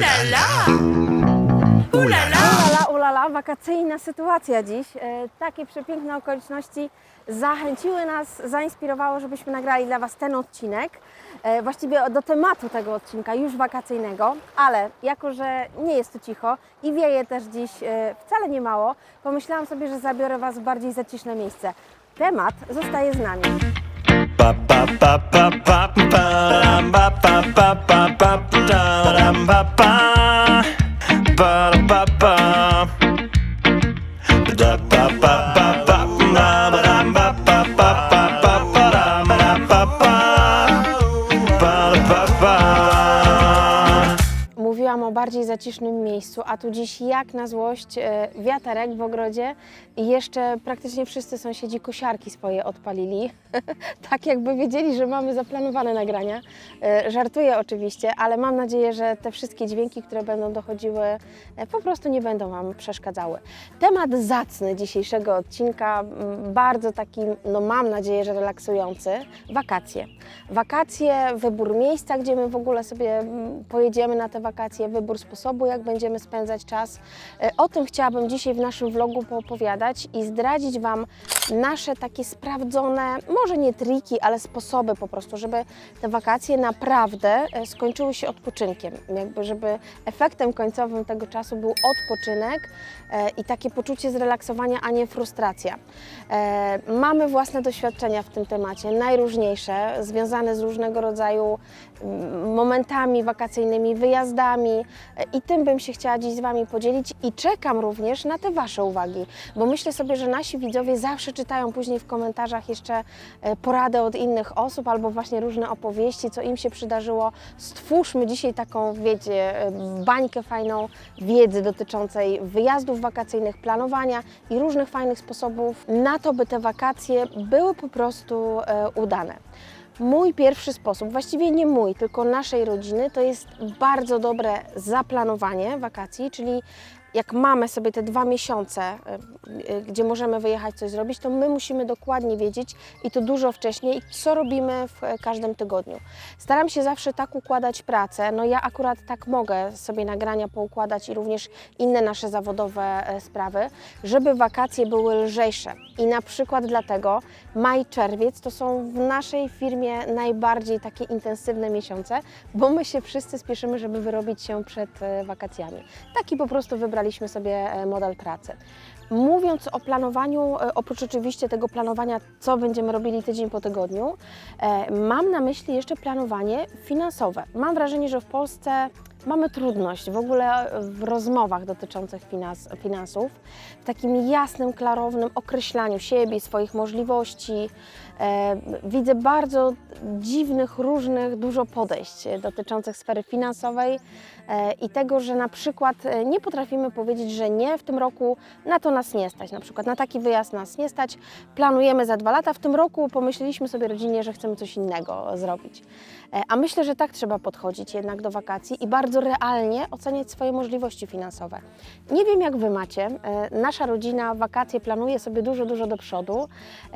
Ulala! Ulala! Ulala, ulala, wakacyjna sytuacja dziś. E, Takie przepiękne okoliczności zachęciły nas, zainspirowało, żebyśmy nagrali dla Was ten odcinek. E, Właściwie do tematu tego odcinka, już wakacyjnego, ale jako, że nie jest tu cicho i wieje też dziś e, wcale nie mało, pomyślałam sobie, że zabiorę Was w bardziej zaciszne miejsce. Temat zostaje z nami. Ba ba bardziej zacisznym miejscu, a tu dziś jak na złość e, wiaterek w ogrodzie i jeszcze praktycznie wszyscy sąsiedzi kosiarki swoje odpalili. tak jakby wiedzieli, że mamy zaplanowane nagrania. E, Żartuję oczywiście, ale mam nadzieję, że te wszystkie dźwięki, które będą dochodziły, e, po prostu nie będą Wam przeszkadzały. Temat zacny dzisiejszego odcinka, bardzo taki, no mam nadzieję, że relaksujący, wakacje. Wakacje, wybór miejsca, gdzie my w ogóle sobie pojedziemy na te wakacje, wybór sposobu, jak będziemy spędzać czas. E, O tym chciałabym dzisiaj w naszym vlogu poopowiadać i zdradzić Wam nasze takie sprawdzone, może nie triki, ale sposoby po prostu, żeby te wakacje naprawdę e, skończyły się odpoczynkiem. Jakby, żeby efektem końcowym tego czasu był odpoczynek e, i takie poczucie zrelaksowania, a nie frustracja. E, Mamy własne doświadczenia w tym temacie, najróżniejsze, związane z różnego rodzaju mm, momentami wakacyjnymi, wyjazdami i tym bym się chciała dziś z Wami podzielić i czekam również na te Wasze uwagi, bo myślę sobie, że nasi widzowie zawsze czytają później w komentarzach jeszcze e, porady od innych osób albo właśnie różne opowieści, co im się przydarzyło. Stwórzmy dzisiaj taką, wiecie, e, bańkę fajną wiedzy dotyczącej wyjazdów wakacyjnych, planowania i różnych fajnych sposobów na to, by te wakacje były po prostu e, udane. Mój pierwszy sposób, właściwie nie mój, tylko naszej rodziny, to jest bardzo dobre zaplanowanie wakacji, czyli jak mamy sobie te dwa miesiące, y, gdzie możemy wyjechać coś zrobić, to my musimy dokładnie wiedzieć i to dużo wcześniej, co robimy w e, każdym tygodniu. Staram się zawsze tak układać pracę. No ja akurat tak mogę sobie nagrania poukładać i również inne nasze zawodowe e, sprawy, żeby wakacje były lżejsze. I na przykład dlatego maj, czerwiec to są w naszej firmie najbardziej takie intensywne miesiące, bo my się wszyscy spieszymy, żeby wyrobić się przed e, wakacjami. Taki po prostu wybraliśmy sobie e, model pracy. Mówiąc o planowaniu, e, oprócz oczywiście tego planowania, co będziemy robili tydzień po tygodniu, e, mam na myśli jeszcze planowanie finansowe. Mam wrażenie, że w Polsce mamy trudność w ogóle w rozmowach dotyczących finans, finansów, w takim jasnym, klarownym określaniu siebie, swoich możliwości. E, widzę bardzo dziwnych, różnych, dużo podejść dotyczących sfery finansowej e, i tego, że na przykład e, nie potrafimy powiedzieć, że nie, w tym roku na to nas nie stać, na przykład na taki wyjazd nas nie stać, planujemy za dwa lata, w tym roku pomyśleliśmy sobie rodzinnie, że chcemy coś innego zrobić. A myślę, że tak trzeba podchodzić jednak do wakacji i bardzo realnie oceniać swoje możliwości finansowe. Nie wiem, jak Wy macie. Nasza rodzina wakacje planuje sobie dużo, dużo do przodu.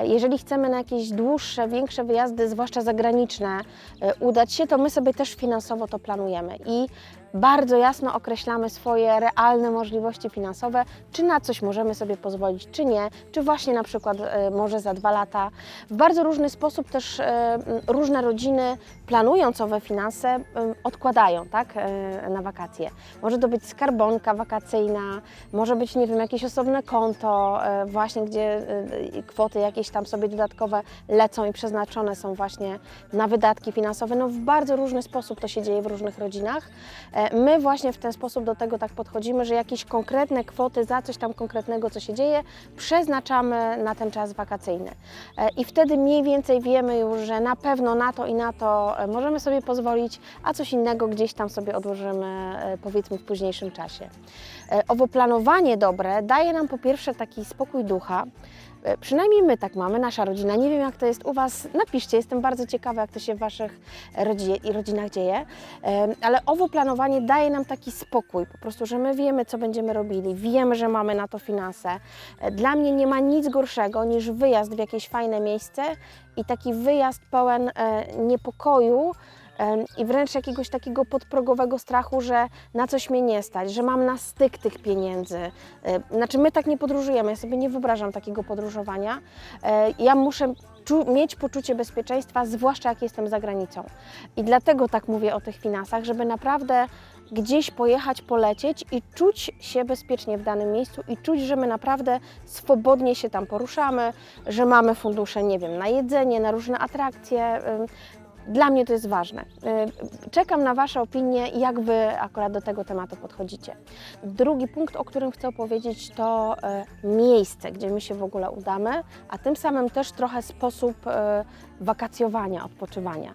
Jeżeli chcemy na jakieś dłuższe, większe wyjazdy, zwłaszcza zagraniczne, e, udać się, to my sobie też finansowo to planujemy. I bardzo jasno określamy swoje realne możliwości finansowe, czy na coś możemy sobie pozwolić, czy nie, czy właśnie na przykład e, może za dwa lata. W bardzo różny sposób też e, różne rodziny planując owe finanse em, odkładają tak, e, na wakacje. Może to być skarbonka wakacyjna, może być, nie wiem, jakieś osobne konto, e, właśnie gdzie e, kwoty jakieś tam sobie dodatkowe lecą i przeznaczone są właśnie na wydatki finansowe. No w bardzo różny sposób to się dzieje w różnych rodzinach. My właśnie w ten sposób do tego tak podchodzimy, że jakieś konkretne kwoty za coś tam konkretnego, co się dzieje, przeznaczamy na ten czas wakacyjny. E, I wtedy mniej więcej wiemy już, że na pewno na to i na to e, możemy sobie pozwolić, a coś innego gdzieś tam sobie odłożymy, e, powiedzmy, w późniejszym czasie. Owo planowanie dobre daje nam po pierwsze taki spokój ducha, Przynajmniej my tak mamy, nasza rodzina. Nie wiem, jak to jest u Was. Napiszcie, jestem bardzo ciekawa, jak to się w Waszych i rodzinach dzieje. Ale owo planowanie daje nam taki spokój, po prostu, że my wiemy, co będziemy robili, wiemy, że mamy na to finanse. E, Dla mnie nie ma nic gorszego niż wyjazd w jakieś fajne miejsce i taki wyjazd pełen e, niepokoju i wręcz jakiegoś takiego podprogowego strachu, że na coś mnie nie stać, że mam na styk tych pieniędzy. Znaczy my tak nie podróżujemy, ja sobie nie wyobrażam takiego podróżowania. E, Ja muszę mieć poczucie bezpieczeństwa, zwłaszcza jak jestem za granicą. I dlatego tak mówię o tych finansach, żeby naprawdę gdzieś pojechać, polecieć i czuć się bezpiecznie w danym miejscu i czuć, że my naprawdę swobodnie się tam poruszamy, że mamy fundusze, nie wiem, na jedzenie, na różne atrakcje. Dla mnie to jest ważne. Y, Czekam na Wasze opinie, jak Wy akurat do tego tematu podchodzicie. Drugi punkt, o którym chcę opowiedzieć, to y, miejsce, gdzie my się w ogóle udamy, a tym samym też trochę sposób y, wakacjowania, odpoczywania.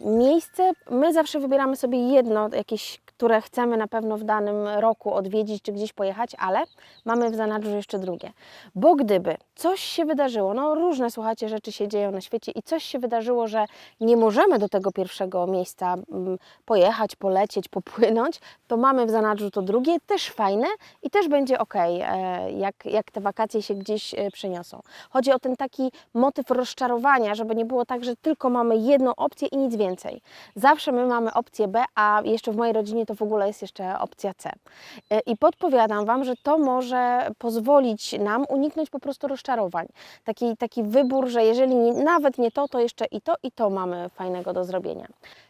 Miejsce, my zawsze wybieramy sobie jedno, jakieś, które chcemy na pewno w danym roku odwiedzić czy gdzieś pojechać, ale mamy w zanadrzu jeszcze drugie. Bo gdyby coś się wydarzyło, no różne słuchajcie rzeczy się dzieją na świecie i coś się wydarzyło, że nie możemy do tego pierwszego miejsca mm, pojechać, polecieć, popłynąć, to mamy w zanadrzu to drugie, też fajne i też będzie ok, jak, jak te wakacje się gdzieś e, przeniosą. Chodzi o ten taki motyw rozczarowania, żeby nie było tak, że tylko mamy jedną opcję i nic więcej. Zawsze my mamy opcję B, a jeszcze w mojej rodzinie to w ogóle jest jeszcze opcja C. E, I podpowiadam Wam, że to może pozwolić nam uniknąć po prostu rozczarowań. Taki, taki wybór, że jeżeli nawet nie to, to jeszcze i to, i to mamy fajnego do zrobienia.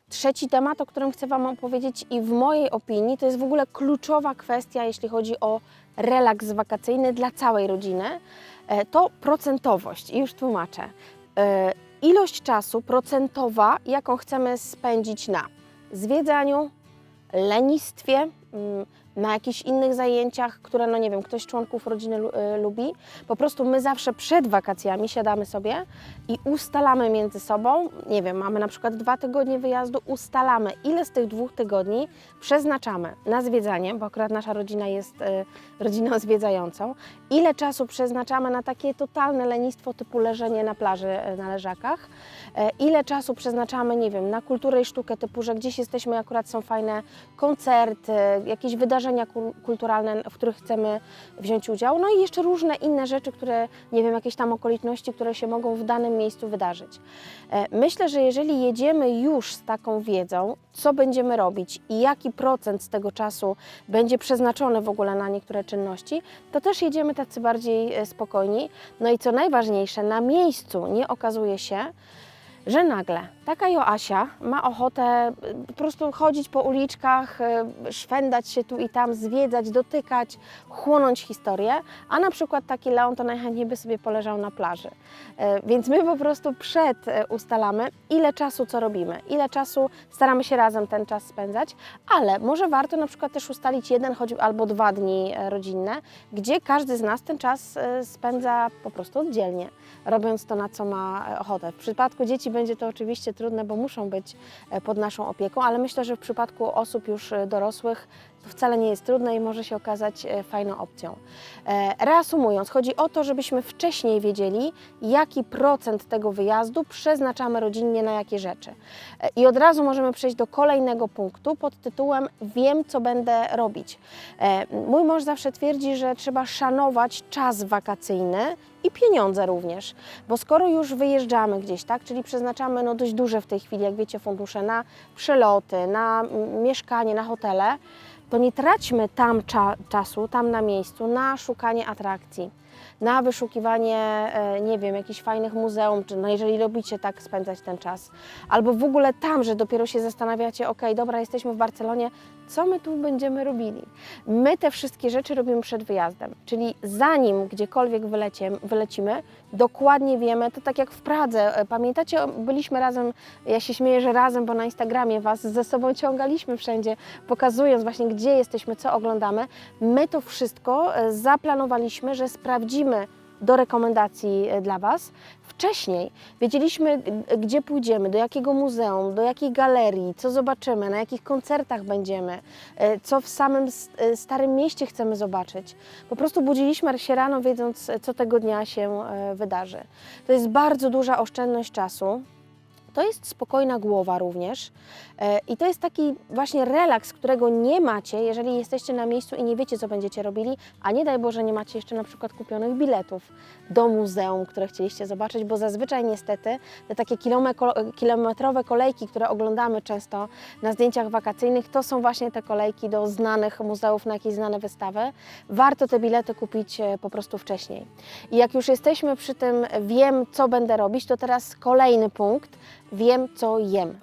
Trzeci temat, o którym chcę Wam opowiedzieć i w mojej opinii to jest w ogóle kluczowa kwestia, jeśli chodzi o relaks wakacyjny dla całej rodziny, e, to procentowość. I już tłumaczę. E, Ilość czasu procentowa, jaką chcemy spędzić na zwiedzaniu, lenistwie, mm, na jakichś innych zajęciach, które, no nie wiem, ktoś z członków rodziny y, lubi. Po prostu my zawsze przed wakacjami siadamy sobie i ustalamy między sobą, nie wiem, mamy na przykład dwa tygodnie wyjazdu, ustalamy, ile z tych dwóch tygodni przeznaczamy na zwiedzanie, bo akurat nasza rodzina jest y, rodziną zwiedzającą, ile czasu przeznaczamy na takie totalne lenistwo typu leżenie na plaży y, na leżakach, ile czasu przeznaczamy, nie wiem, na kulturę i sztukę typu, że gdzieś jesteśmy, akurat są fajne koncerty, jakieś wydarzenia kul- kulturalne, w których chcemy wziąć udział, no i jeszcze różne inne rzeczy, które, nie wiem, jakieś tam okoliczności, które się mogą w danym miejscu wydarzyć. E, Myślę, że jeżeli jedziemy już z taką wiedzą, co będziemy robić i jaki procent z tego czasu będzie przeznaczony w ogóle na niektóre czynności, to też jedziemy tacy bardziej e, spokojni. No i co najważniejsze, na miejscu nie okazuje się, że nagle taka Joasia ma ochotę y, po prostu chodzić po uliczkach, y, szwendać się tu i tam, zwiedzać, dotykać, chłonąć historię, a na przykład taki Leon to najchętniej by sobie poleżał na plaży. E, Więc my po prostu przed ustalamy, ile czasu co robimy, ile czasu staramy się razem ten czas spędzać, ale może warto na przykład też ustalić jeden choć albo dwa dni e, rodzinne, gdzie każdy z nas ten czas e, spędza po prostu oddzielnie, robiąc to, na co ma ochotę. W przypadku dzieci będzie to oczywiście trudne, bo muszą być e, pod naszą opieką, ale myślę, że w przypadku osób już e, dorosłych to wcale nie jest trudne i może się okazać e, fajną opcją. E, Reasumując, chodzi o to, żebyśmy wcześniej wiedzieli, jaki procent tego wyjazdu przeznaczamy rodzinnie na jakie rzeczy. E, I od razu możemy przejść do kolejnego punktu pod tytułem Wiem, co będę robić. Mój mąż zawsze twierdzi, że trzeba szanować czas wakacyjny i pieniądze również, bo skoro już wyjeżdżamy gdzieś, tak, czyli przeznaczamy no, dość duże w tej chwili, jak wiecie, fundusze na przeloty, na mm, mieszkanie, na hotele, to nie traćmy tam cza- czasu, tam na miejscu, na szukanie atrakcji, na wyszukiwanie, e, nie wiem, jakichś fajnych muzeum, czy no jeżeli lubicie tak spędzać ten czas, albo w ogóle tam, że dopiero się zastanawiacie, ok, dobra, jesteśmy w Barcelonie, co my tu będziemy robili? My te wszystkie rzeczy robimy przed wyjazdem, czyli zanim gdziekolwiek wylecimy, dokładnie wiemy, to tak jak w Pradze, e, pamiętacie, byliśmy razem, ja się śmieję, że razem, bo na Instagramie Was ze sobą ciągaliśmy wszędzie, pokazując właśnie, gdzie jesteśmy, co oglądamy. My to wszystko e, zaplanowaliśmy, że sprawdzimy do rekomendacji e, dla Was wcześniej. Wiedzieliśmy, gdzie pójdziemy, do jakiego muzeum, do jakiej galerii, co zobaczymy, na jakich koncertach będziemy, e, co w samym e, Starym Mieście chcemy zobaczyć. Po prostu budziliśmy się rano, wiedząc, co tego dnia się wydarzy. To jest bardzo duża oszczędność czasu. To jest spokojna głowa również i to jest taki właśnie relaks, którego nie macie, jeżeli jesteście na miejscu i nie wiecie, co będziecie robili, a nie daj Boże, nie macie jeszcze na przykład kupionych biletów do muzeum, które chcieliście zobaczyć, bo zazwyczaj niestety te takie kilome- kilometrowe kolejki, które oglądamy często na zdjęciach wakacyjnych, to są właśnie te kolejki do znanych muzeów, na jakieś znane wystawy. Warto te bilety kupić e, po prostu wcześniej. I jak już jesteśmy przy tym, wiem, co będę robić, to teraz kolejny punkt, wiem, co jem.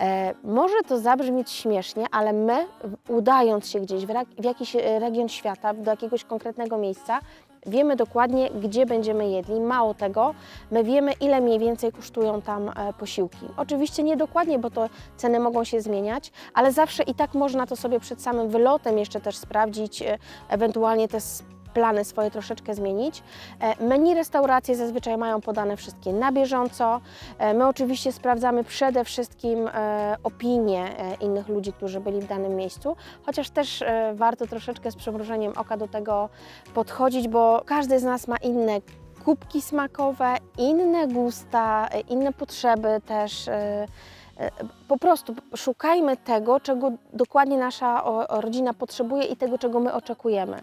E, może to zabrzmieć śmiesznie, ale my, udając się gdzieś w, jakiś e, region świata, do jakiegoś konkretnego miejsca, wiemy dokładnie, gdzie będziemy jedli. Mało tego, my wiemy, ile mniej więcej kosztują tam e, posiłki. Oczywiście nie dokładnie, bo to ceny mogą się zmieniać, ale zawsze i tak można to sobie przed samym wylotem jeszcze też sprawdzić, ewentualnie te plany swoje troszeczkę zmienić. E, Menu restauracje zazwyczaj mają podane wszystkie na bieżąco. E, My oczywiście sprawdzamy przede wszystkim e, opinie innych ludzi, którzy byli w danym miejscu, chociaż też warto troszeczkę z przymrużeniem oka do tego podchodzić, bo każdy z nas ma inne kubki smakowe, inne gusta, inne potrzeby też. Po prostu szukajmy tego, czego dokładnie nasza rodzina potrzebuje i tego, czego my oczekujemy.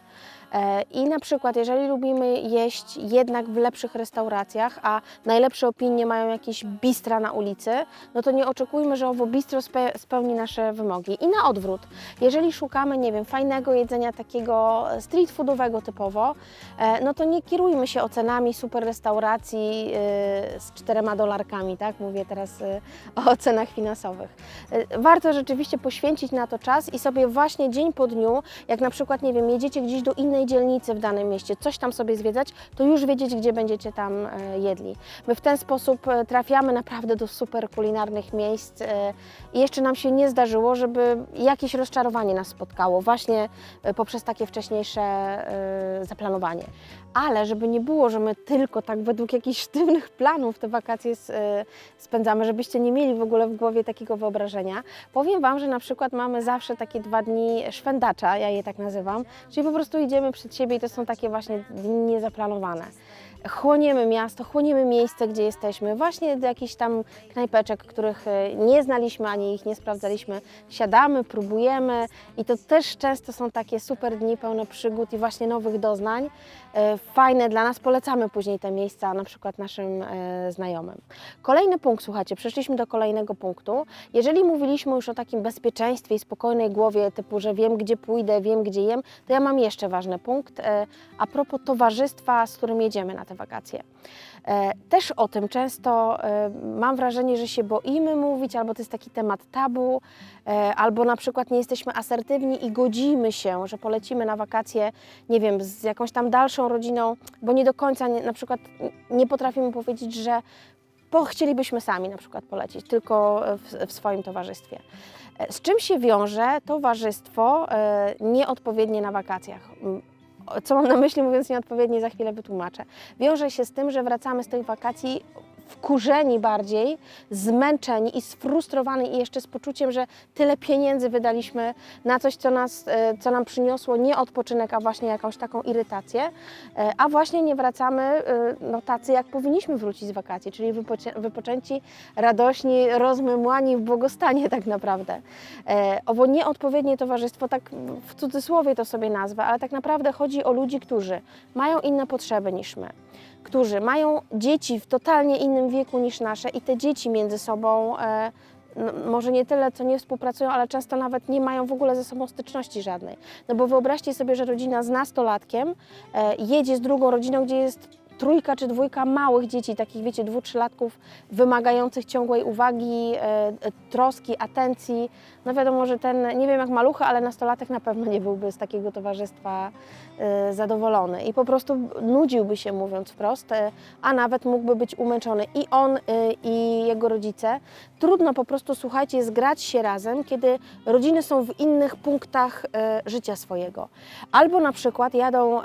E, I na przykład, jeżeli lubimy jeść jednak w lepszych restauracjach, a najlepsze opinie mają jakieś bistra na ulicy, no to nie oczekujmy, że owo bistro spe, spełni nasze wymogi. I na odwrót, jeżeli szukamy, nie wiem, fajnego jedzenia takiego street foodowego typowo, e, no to nie kierujmy się ocenami super restauracji e, z czterema dolarkami, tak? Mówię teraz o cenach finansowych. Warto rzeczywiście poświęcić na to czas i sobie właśnie dzień po dniu, jak na przykład, nie wiem, jedziecie gdzieś do innej dzielnicy w danym mieście, coś tam sobie zwiedzać, to już wiedzieć, gdzie będziecie tam e, jedli. My w ten sposób e, trafiamy naprawdę do super kulinarnych miejsc e, i jeszcze nam się nie zdarzyło, żeby jakieś rozczarowanie nas spotkało właśnie poprzez takie wcześniejsze zaplanowanie. Ale żeby nie było, że my tylko tak według jakichś sztywnych planów te wakacje e, spędzamy, żebyście nie mieli w ogóle w głowie takiego wyobrażenia, powiem Wam, że na przykład mamy zawsze takie dwa dni szwendacza, ja je tak nazywam, czyli po prostu idziemy przed siebie i to są takie właśnie dni niezaplanowane. Chłoniemy miasto, chłoniemy miejsce, gdzie jesteśmy, właśnie do jakichś tam knajpeczek, których e, nie znaliśmy ani ich nie sprawdzaliśmy. Siadamy, próbujemy i to też często są takie super dni pełne przygód i właśnie nowych doznań. Fajne dla nas, polecamy później te miejsca na przykład naszym e, znajomym. Kolejny punkt, słuchajcie, przeszliśmy do kolejnego punktu. Jeżeli mówiliśmy już o takim bezpieczeństwie i spokojnej głowie, typu, że wiem gdzie pójdę, wiem gdzie jem, to ja mam jeszcze ważny punkt e, a propos towarzystwa, z którym jedziemy na te wakacje. E, Też o tym często mam wrażenie, że się boimy mówić, albo to jest taki temat tabu, albo na przykład nie jesteśmy asertywni i godzimy się, że polecimy na wakacje, nie wiem, z jakąś tam dalszą rodziną, bo nie do końca nie, na przykład nie potrafimy powiedzieć, że bo chcielibyśmy sami na przykład polecieć, tylko w, w swoim towarzystwie. E, Z czym się wiąże towarzystwo e, nieodpowiednie na wakacjach? Co mam na myśli mówiąc nieodpowiednie, za chwilę wytłumaczę. Wiąże się z tym, że wracamy z tych wakacji wkurzeni bardziej, zmęczeni i sfrustrowani i jeszcze z poczuciem, że tyle pieniędzy wydaliśmy na coś, co, nas, e, co nam przyniosło nie odpoczynek, a właśnie jakąś taką irytację, e, a właśnie nie wracamy e, no, tacy, jak powinniśmy wrócić z wakacji, czyli wypoczę- wypoczęci, radośni, rozmymłani w błogostanie tak naprawdę. Owo nieodpowiednie towarzystwo, tak w cudzysłowie to sobie nazwę, ale tak naprawdę chodzi o ludzi, którzy mają inne potrzeby niż my, którzy mają dzieci w totalnie innym wieku niż nasze i te dzieci między sobą e, no, może nie tyle, co nie współpracują, ale często nawet nie mają w ogóle ze sobą styczności żadnej. No bo wyobraźcie sobie, że rodzina z nastolatkiem e, jedzie z drugą rodziną, gdzie jest trójka czy dwójka małych dzieci, takich wiecie, dwu, trzylatków, wymagających ciągłej uwagi, e, e, troski, atencji. No wiadomo, że ten, nie wiem jak malucha, ale nastolatek na pewno nie byłby z takiego towarzystwa e, zadowolony i po prostu nudziłby się, mówiąc wprost, a nawet mógłby być umęczony i on, i jego rodzice. Trudno po prostu, słuchajcie, zgrać się razem, kiedy rodziny są w innych punktach życia swojego. Albo na przykład jadą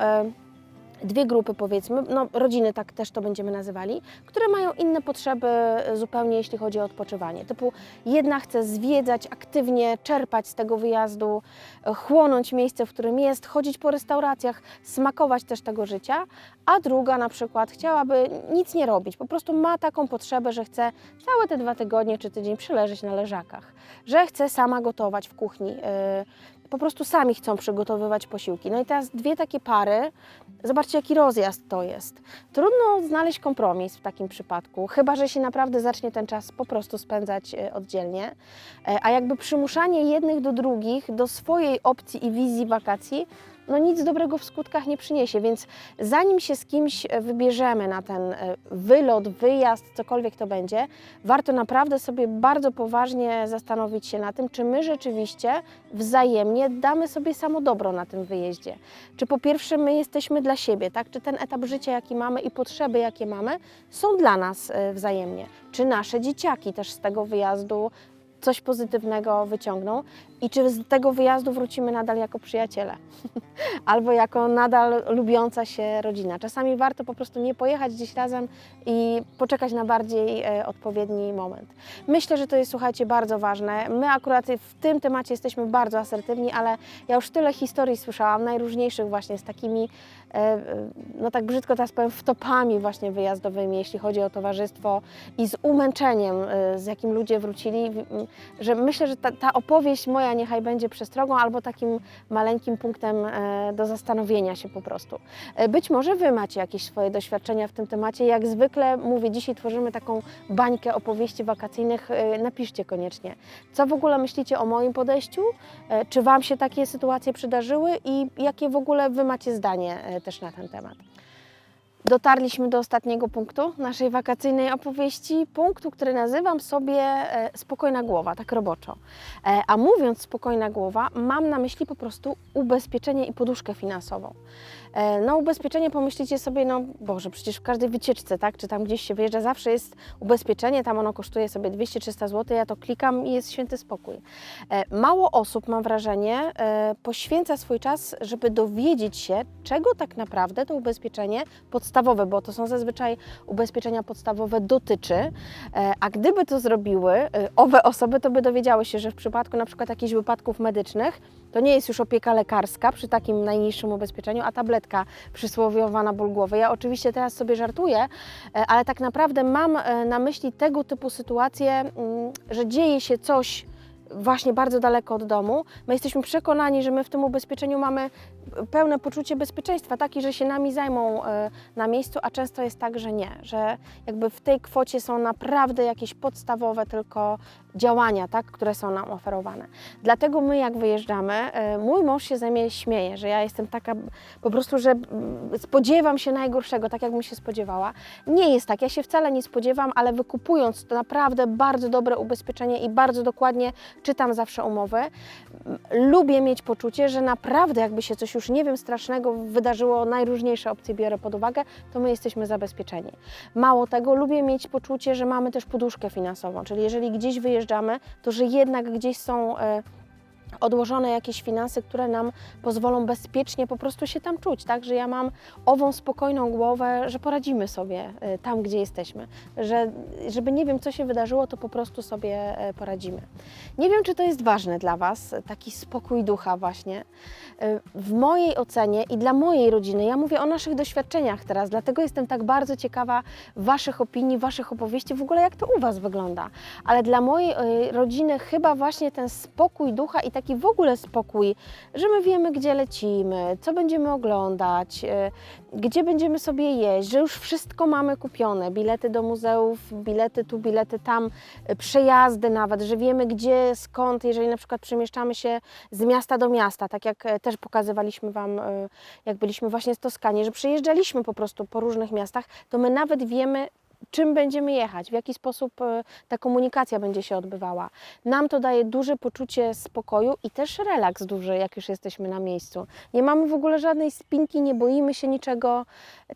dwie grupy powiedzmy, no rodziny tak też to będziemy nazywali, które mają inne potrzeby e, zupełnie jeśli chodzi o odpoczywanie. Typu jedna chce zwiedzać, aktywnie czerpać z tego wyjazdu, e, chłonąć miejsce, w którym jest, chodzić po restauracjach, smakować też tego życia, a druga na przykład chciałaby nic nie robić, po prostu ma taką potrzebę, że chce całe te dwa tygodnie czy tydzień przyleżeć na leżakach, że chce sama gotować w kuchni. e, Po prostu sami chcą przygotowywać posiłki. No i teraz dwie takie pary, zobaczcie jaki rozjazd to jest. Trudno znaleźć kompromis w takim przypadku, chyba że się naprawdę zacznie ten czas po prostu spędzać e, oddzielnie. E, A jakby przymuszanie jednych do drugich, do swojej opcji i wizji wakacji, no nic dobrego w skutkach nie przyniesie, więc zanim się z kimś e, wybierzemy na ten e, wylot, wyjazd, cokolwiek to będzie, warto naprawdę sobie bardzo poważnie zastanowić się na tym, czy my rzeczywiście wzajemnie damy sobie samo dobro na tym wyjeździe. Czy po pierwsze my jesteśmy dla siebie, tak? Czy ten etap życia, jaki mamy i potrzeby, jakie mamy, są dla nas e, wzajemnie? Czy nasze dzieciaki też z tego wyjazdu coś pozytywnego wyciągną i czy z tego wyjazdu wrócimy nadal jako przyjaciele albo jako nadal lubiąca się rodzina. Czasami warto po prostu nie pojechać gdzieś razem i poczekać na bardziej e, odpowiedni moment. Myślę, że to jest, słuchajcie, bardzo ważne. My akurat w tym temacie jesteśmy bardzo asertywni, ale ja już tyle historii słyszałam, najróżniejszych właśnie z takimi, e, e, no tak brzydko teraz powiem, wtopami właśnie wyjazdowymi, jeśli chodzi o towarzystwo i z umęczeniem, e, z jakim ludzie wrócili, że myślę, że ta, ta opowieść moja niechaj będzie przestrogą albo takim maleńkim punktem e, do zastanowienia się po prostu. E, Być może Wy macie jakieś swoje doświadczenia w tym temacie. Jak zwykle mówię, dzisiaj tworzymy taką bańkę opowieści wakacyjnych. E, Napiszcie koniecznie, co w ogóle myślicie o moim podejściu, czy Wam się takie sytuacje przydarzyły i jakie w ogóle Wy macie zdanie też na ten temat. Dotarliśmy do ostatniego punktu naszej wakacyjnej opowieści, punktu, który nazywam sobie e, spokojna głowa, tak roboczo. E, a mówiąc spokojna głowa, mam na myśli po prostu ubezpieczenie i poduszkę finansową. E, no ubezpieczenie pomyślicie sobie, no Boże, przecież w każdej wycieczce, tak, czy tam gdzieś się wyjeżdża, zawsze jest ubezpieczenie, tam ono kosztuje sobie 200-300 zł, ja to klikam i jest święty spokój. E, mało osób, mam wrażenie, e, poświęca swój czas, żeby dowiedzieć się, czego tak naprawdę to ubezpieczenie podstawowe, bo to są zazwyczaj ubezpieczenia podstawowe, dotyczy. A gdyby to zrobiły owe osoby, to by dowiedziały się, że w przypadku na przykład jakichś wypadków medycznych, to nie jest już opieka lekarska przy takim najniższym ubezpieczeniu, a tabletka przysłowiowa na ból głowy. Ja oczywiście teraz sobie żartuję, e, ale tak naprawdę mam e, na myśli tego typu sytuacje, mm, że dzieje się coś właśnie bardzo daleko od domu. My jesteśmy przekonani, że my w tym ubezpieczeniu mamy pełne poczucie bezpieczeństwa, takie, że się nami zajmą e, na miejscu, a często jest tak, że nie, że jakby w tej kwocie są naprawdę jakieś podstawowe tylko działania, tak, które są nam oferowane. Dlatego my jak wyjeżdżamy, e, mój mąż się ze mnie śmieje, że ja jestem taka po prostu, że spodziewam się najgorszego, tak jakbym się spodziewała. Nie jest tak, ja się wcale nie spodziewam, ale wykupując to naprawdę bardzo dobre ubezpieczenie i bardzo dokładnie czytam zawsze umowy, lubię mieć poczucie, że naprawdę jakby się coś już nie wiem strasznego wydarzyło, najróżniejsze opcje biorę pod uwagę, to my jesteśmy zabezpieczeni. Mało tego, lubię mieć poczucie, że mamy też poduszkę finansową, czyli jeżeli gdzieś wyjeżdżamy, to że jednak gdzieś są e, odłożone jakieś finanse, które nam pozwolą bezpiecznie po prostu się tam czuć, tak, że ja mam ową spokojną głowę, że poradzimy sobie e, tam, gdzie jesteśmy, że żeby nie wiem, co się wydarzyło, to po prostu sobie e, poradzimy. Nie wiem, czy to jest ważne dla Was, taki spokój ducha właśnie. E, W mojej ocenie i dla mojej rodziny, ja mówię o naszych doświadczeniach teraz, dlatego jestem tak bardzo ciekawa Waszych opinii, Waszych opowieści, w ogóle jak to u Was wygląda. Ale dla mojej e, rodziny chyba właśnie ten spokój ducha i taki w ogóle spokój, że my wiemy, gdzie lecimy, co będziemy oglądać, e, gdzie będziemy sobie jeść, że już wszystko mamy kupione, bilety do muzeów, bilety tu, bilety tam, e, przejazdy nawet, że wiemy gdzie, skąd, jeżeli na przykład przemieszczamy się z miasta do miasta, tak jak e, też pokazywaliśmy Wam, jak byliśmy właśnie z Toskanii, że przejeżdżaliśmy po prostu po różnych miastach, to my nawet wiemy, czym będziemy jechać, w jaki sposób e, ta komunikacja będzie się odbywała. Nam to daje duże poczucie spokoju i też relaks duży, jak już jesteśmy na miejscu. Nie mamy w ogóle żadnej spinki, nie boimy się niczego.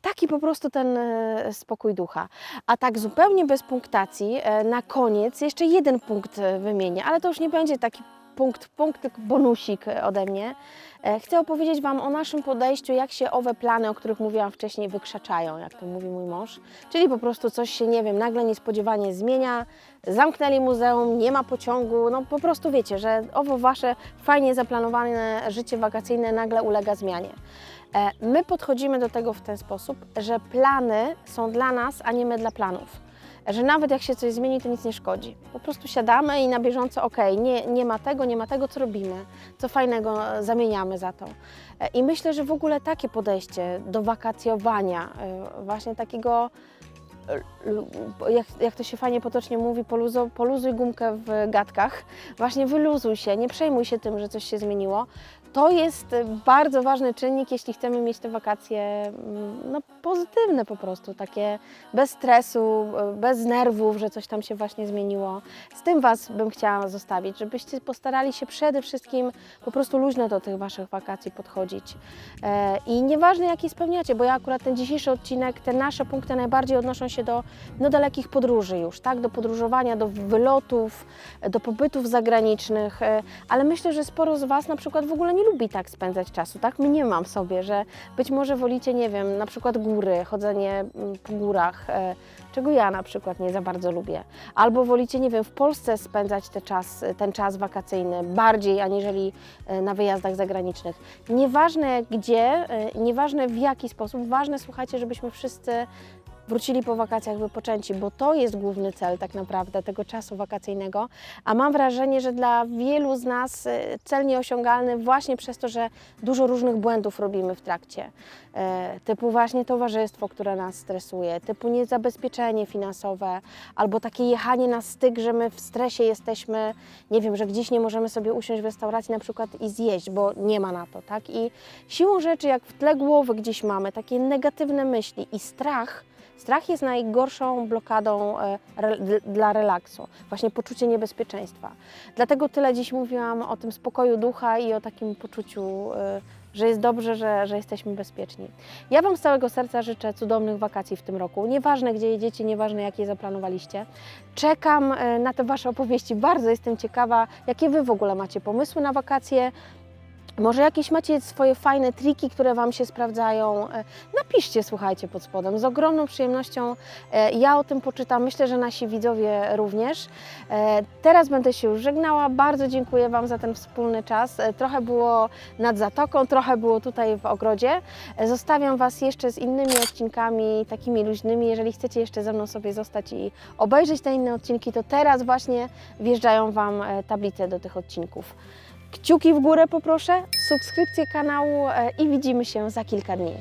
Taki po prostu ten e, spokój ducha. A tak zupełnie bez punktacji, e, na koniec jeszcze jeden punkt wymienię, ale to już nie będzie taki punkt, punkt, bonusik ode mnie. E, Chcę opowiedzieć Wam o naszym podejściu, jak się owe plany, o których mówiłam wcześniej, wykrzaczają, jak to mówi mój mąż. Czyli po prostu coś się, nie wiem, nagle niespodziewanie zmienia, zamknęli muzeum, nie ma pociągu, no po prostu wiecie, że owo Wasze fajnie zaplanowane życie wakacyjne nagle ulega zmianie. E, My podchodzimy do tego w ten sposób, że plany są dla nas, a nie my dla planów że nawet jak się coś zmieni, to nic nie szkodzi. Po prostu siadamy i na bieżąco, ok, nie, nie ma tego, nie ma tego, co robimy, co fajnego e, zamieniamy za to. E, I myślę, że w ogóle takie podejście do wakacjowania, e, właśnie takiego, jak, jak to się fajnie potocznie mówi, poluzo, poluzuj gumkę w gadkach, właśnie wyluzuj się, nie przejmuj się tym, że coś się zmieniło. To jest e, bardzo ważny czynnik, jeśli chcemy mieć te wakacje mm, no, pozytywne po prostu, takie bez stresu, e, bez nerwów, że coś tam się właśnie zmieniło. Z tym Was bym chciała zostawić, żebyście postarali się przede wszystkim po prostu luźno do tych Waszych wakacji podchodzić. E, I nieważne jaki spełniacie, bo ja akurat ten dzisiejszy odcinek, te nasze punkty najbardziej odnoszą się do no, dalekich podróży już, tak? Do podróżowania, do wylotów, do pobytów zagranicznych, e, ale myślę, że sporo z Was na przykład w ogóle nie lubi tak spędzać czasu, tak? Mnie mam w sobie, że być może wolicie, nie wiem, na przykład góry, chodzenie mm, po górach, e, czego ja na przykład nie za bardzo lubię. Albo wolicie, nie wiem, w Polsce spędzać te czas, ten czas wakacyjny bardziej aniżeli e, na wyjazdach zagranicznych. Nieważne gdzie, e, nieważne w jaki sposób, ważne słuchajcie, żebyśmy wszyscy wrócili po wakacjach wypoczęci, bo to jest główny cel tak naprawdę tego czasu wakacyjnego. A mam wrażenie, że dla wielu z nas e, cel nieosiągalny właśnie przez to, że dużo różnych błędów robimy w trakcie. E, Typu właśnie towarzystwo, które nas stresuje, typu niezabezpieczenie finansowe, albo takie jechanie na styk, że my w stresie jesteśmy, nie wiem, że gdzieś nie możemy sobie usiąść w restauracji na przykład i zjeść, bo nie ma na to, tak? I siłą rzeczy, jak w tle głowy gdzieś mamy takie negatywne myśli i strach, Strach jest najgorszą blokadą e, dla relaksu, właśnie poczucie niebezpieczeństwa. Dlatego tyle dziś mówiłam o tym spokoju ducha i o takim poczuciu, e, że jest dobrze, że, że jesteśmy bezpieczni. Ja Wam z całego serca życzę cudownych wakacji w tym roku. Nieważne gdzie jedziecie, nieważne jakie zaplanowaliście. Czekam e, na te Wasze opowieści. Bardzo jestem ciekawa, jakie Wy w ogóle macie pomysły na wakacje. Może jakieś macie swoje fajne triki, które Wam się sprawdzają? E, Napiszcie, słuchajcie, pod spodem. Z ogromną przyjemnością e, ja o tym poczytam. Myślę, że nasi widzowie również. E, Teraz będę się już żegnała. Bardzo dziękuję Wam za ten wspólny czas. Trochę było nad zatoką, trochę było tutaj w ogrodzie. Zostawiam Was jeszcze z innymi odcinkami, takimi luźnymi. Jeżeli chcecie jeszcze ze mną sobie zostać i obejrzeć te inne odcinki, to teraz właśnie wjeżdżają Wam tablice do tych odcinków. Kciuki w górę poproszę, subskrypcję kanału e, i widzimy się za kilka dni.